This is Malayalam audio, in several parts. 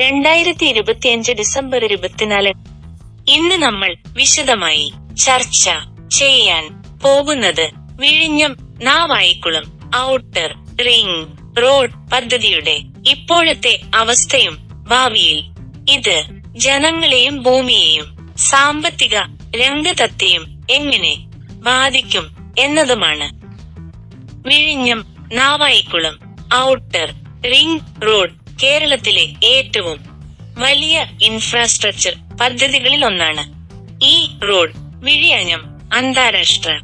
രണ്ടായിരത്തി ഇരുപത്തിയഞ്ച് ഡിസംബർ ഇരുപത്തിനാല്. ഇന്ന് നമ്മൾ വിശദമായി ചർച്ച ചെയ്യാൻ പോകുന്നത് വിഴിഞ്ഞം നാവായിക്കുളം ഔട്ടർ റിംഗ് റോഡ് പദ്ധതിയുടെ ഇപ്പോഴത്തെ അവസ്ഥയും ഭാവിയിൽ. ഇത് ജനങ്ങളെയും ഭൂമിയെയും സാമ്പത്തിക രംഗത്തെയും എങ്ങനെ ബാധിക്കും എന്നതുമാണ് വിഴിഞ്ഞം നാവായിക്കുളം ഔട്ടർ റിംഗ് റോഡ് കേരളത്തിലെ ഏറ്റവും വലിയ ഇൻഫ്രാസ്ട്രക്ചർ പദ്ധതികളിൽ ഒന്നാണ് ഈ റോഡ് വിഴിയഞ്ഞം അന്താരാഷ്ട്ര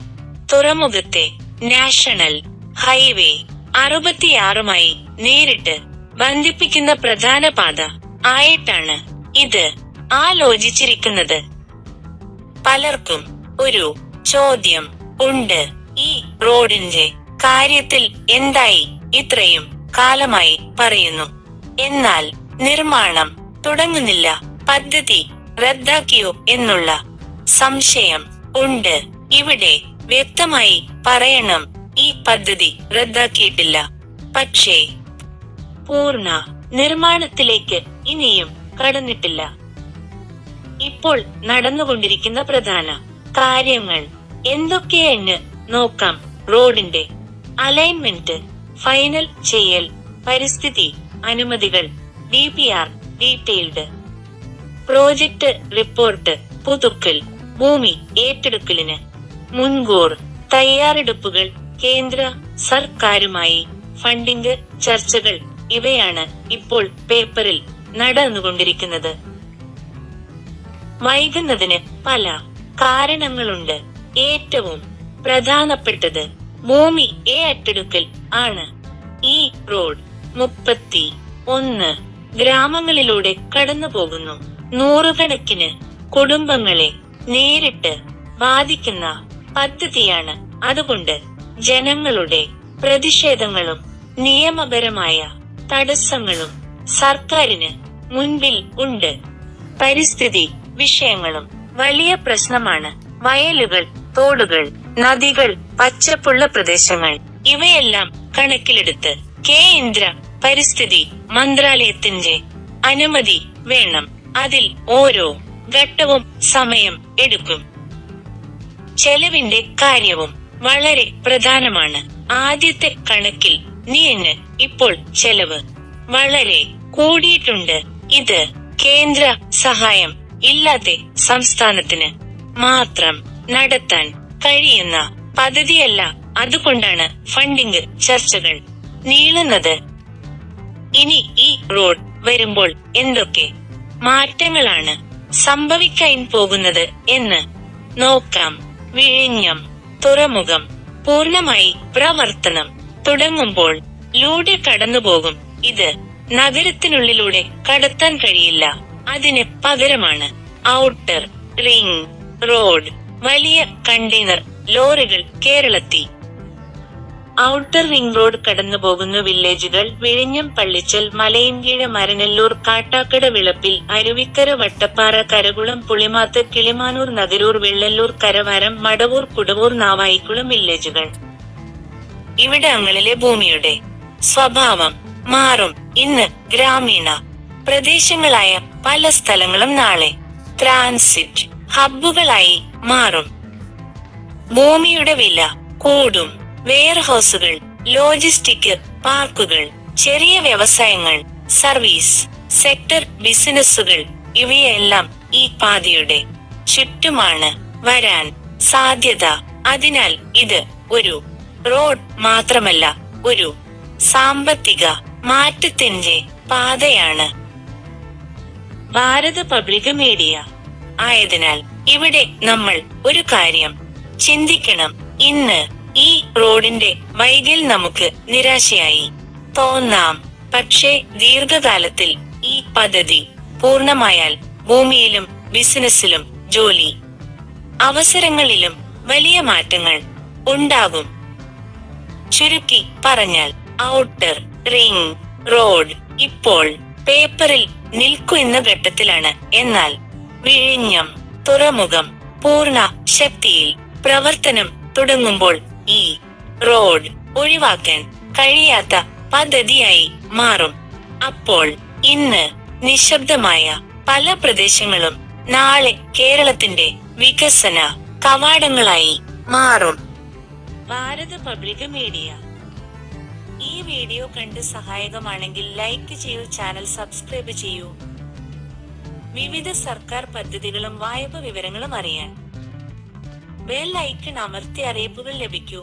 തുറമുഖത്തെ നാഷണൽ ഹൈവേ അറുപത്തിയാറുമായി നേരിട്ട് ബന്ധിപ്പിക്കുന്ന പ്രധാന പാത ആയിട്ടാണ് ഇത് ആലോചിച്ചിരിക്കുന്നത്. പലർക്കും ഒരു ചോദ്യം ഉണ്ട്. ഈ റോഡിന്റെ കാര്യത്തിൽ എന്തായി ഇത്രയും കാലമായി പറയുന്നു. എന്നാൽ നിർമ്മാണം തുടങ്ങുന്നില്ല. പദ്ധതി റദ്ദാക്കിയോ എന്നുള്ള സംശയം ഉണ്ട്. ഇവിടെ വ്യക്തമായി പറയണം ഈ പദ്ധതി റദ്ദാക്കിയിട്ടില്ല. പക്ഷേ പൂർണ നിർമ്മാണത്തിലേക്ക് ഇനിയും കടന്നിട്ടില്ല. ഇപ്പോൾ നടന്നുകൊണ്ടിരിക്കുന്ന പ്രധാന കാര്യങ്ങൾ എന്തൊക്കെയെന്ന് നോക്കാം. റോഡിന്റെ അലൈൻമെന്റ് ഫൈനൽ ചെയ്യൽ പരിസ്ഥിതി അനുമതികൾ. D P R detailed project report പുതുക്കൽ. ഭൂമി ഏറ്റെടുക്കലിന്. മുൻകൂർ. തയ്യാറെടുപ്പുകൾ കേന്ദ്ര സർക്കാരുമായി. ഫണ്ടിംഗ് ചർച്ചകൾ ഇവയാണ് ഇപ്പോൾ പേപ്പറിൽ നടന്നുകൊണ്ടിരിക്കുന്നത്. വൈകുന്നതിന് പല കാരണങ്ങളുണ്ട്. ഏറ്റവും പ്രധാനപ്പെട്ടത് ഭൂമി ഏറ്റെടുക്കൽ ആണ്. ഈ റോഡ് മുപ്പത്തി ഒന്ന്. ഗ്രാമങ്ങളിലൂടെ കടന്നു പോകുന്നു നൂറുകണക്കിന് കുടുംബങ്ങളെ നേരിട്ട് ബാധിക്കുന്ന പദ്ധതിയാണ്. അതുകൊണ്ട് ജനങ്ങളുടെ പ്രതിഷേധങ്ങളും നിയമപരമായ തടസ്സങ്ങളും സർക്കാരിന് മുൻപിൽ ഉണ്ട്. പരിസ്ഥിതി വിഷയങ്ങളും വലിയ പ്രശ്നമാണ്. വയലുകൾ തോടുകൾ നദികൾ പച്ചപ്പുള്ള പ്രദേശങ്ങൾ. ഇവയെല്ലാം കണക്കിലെടുത്ത് കേന്ദ്ര പരിസ്ഥിതി മന്ത്രാലയത്തിന്റെ അനുമതി വേണം. അതിൽ ഓരോ ഘട്ടവും സമയം എടുക്കും. ചെലവിന്റെ കാര്യവും വളരെ പ്രധാനമാണ്. ആദ്യത്തെ കണക്കിൽ നീന് ഇപ്പോൾ ചെലവ് വളരെ കൂടിയിട്ടുണ്ട്. ഇത് കേന്ദ്ര സഹായം ഇല്ലാതെ സംസ്ഥാനത്തിന് മാത്രം നടത്താൻ കഴിയുന്ന പദ്ധതിയല്ല. അതുകൊണ്ടാണ് ഫണ്ടിംഗ് ചർച്ചകൾ നീളുന്നത്. ഇനി ഈ റോഡ് വരുമ്പോൾ എന്തൊക്കെ മാറ്റങ്ങളാണ് സംഭവിക്കാൻ പോകുന്നത് എന്ന് നോക്കാം. വിഴിഞ്ഞം തുറമുഖം പൂർണമായി പ്രവർത്തനം തുടങ്ങുമ്പോൾ ലൂടെ കടന്നുപോകും. ഇത് നഗരത്തിനുള്ളിലൂടെ കടത്താൻ കഴിയില്ല. അതിന് പകരമാണ് ഔട്ടർ റിംഗ് റോഡ്. വലിയ കണ്ടെയ്നർ ലോറികൾ കേരളത്തിൽ ഔട്ടർ റിംഗ് റോഡ് കടന്നു പോകുന്ന വില്ലേജുകൾ വിഴിഞ്ഞം പള്ളിച്ചൽ മലയൻകീഴ മരനല്ലൂർ കാട്ടാക്കട വിളപ്പിൽ അരുവിക്കര വട്ടപ്പാറ കരകുളം പുളിമാത്ത് കിളിമാനൂർ നഗരൂർ വെള്ളല്ലൂർ കരവാരം മടവൂർ കുടവൂർ നാവായിക്കുളം വില്ലേജുകൾ. ഇവിടങ്ങളിലെ ഭൂമിയുടെ സ്വഭാവം മാറും. ഇന്ന് ഗ്രാമീണ പ്രദേശങ്ങളായ പല സ്ഥലങ്ങളും നാളെ ട്രാൻസിറ്റ് ഹബ്ബുകളായി മാറും. ഭൂമിയുടെ വില കൂടും. വെയർഹൌസുകൾ ലോജിസ്റ്റിക് പാർക്കുകൾ ചെറിയ വ്യവസായങ്ങൾ സർവീസ് സെക്ടർ ബിസിനസ്സുകൾ ഇവയെല്ലാം ഈ പാതയുടെ ചുറ്റുമാണ് വരാൻ സാധ്യത. അതിനാൽ ഇത് ഒരു റോഡ് മാത്രമല്ല ഒരു സാമ്പത്തിക മാറ്റത്തിന്റെ പാതയാണ്. ഭാരത പബ്ലിക് മീഡിയ ആയതിനാൽ ഇവിടെ നമ്മൾ ഒരു കാര്യം ചിന്തിക്കണം. ഇന്ന് ഈ റോഡിന്റെ വൈകിൽ നമുക്ക് നിരാശയായി. തോന്നാം. പക്ഷേ ദീർഘകാലത്തിൽ ഈ പദ്ധതി പൂർണമായാൽ ഭൂമിയിലും ബിസിനസ്സിലും ജോലി അവസരങ്ങളിലും വലിയ മാറ്റങ്ങൾ ഉണ്ടാകും. ചുരുക്കി പറഞ്ഞാൽ ഔട്ടർ റിംഗ് റോഡ് ഇപ്പോൾ പേപ്പറിൽ നിൽക്കുന്ന ഘട്ടത്തിലാണ്. എന്നാൽ വിഴിഞ്ഞം തുറമുഖം പൂർണ ശക്തിയിൽ പ്രവർത്തനം തുടങ്ങുമ്പോൾ ഈ റോഡ് ഒഴിവാക്കാൻ കഴിയാത്ത പദ്ധതിയായി മാറും. അപ്പോൾ ഇന്ന് നിശബ്ദമായ പല പ്രദേശങ്ങളും നാളെ കേരളത്തിന്റെ വികസന കവാടങ്ങളായി മാറും. Bharat public media. ഈ വീഡിയോ കണ്ട് സഹായകമാണെങ്കിൽ ലൈക്ക് ചെയ്യൂ ചാനൽ സബ്സ്ക്രൈബ് ചെയ്യൂ. വിവിധ സർക്കാർ പദ്ധതികളും വായ്പ വിവരങ്ങളും അറിയാൻ ബെൽ ഐക്കൺ അമർത്തി അറിയിപ്പുകൾ ലഭിക്കൂ.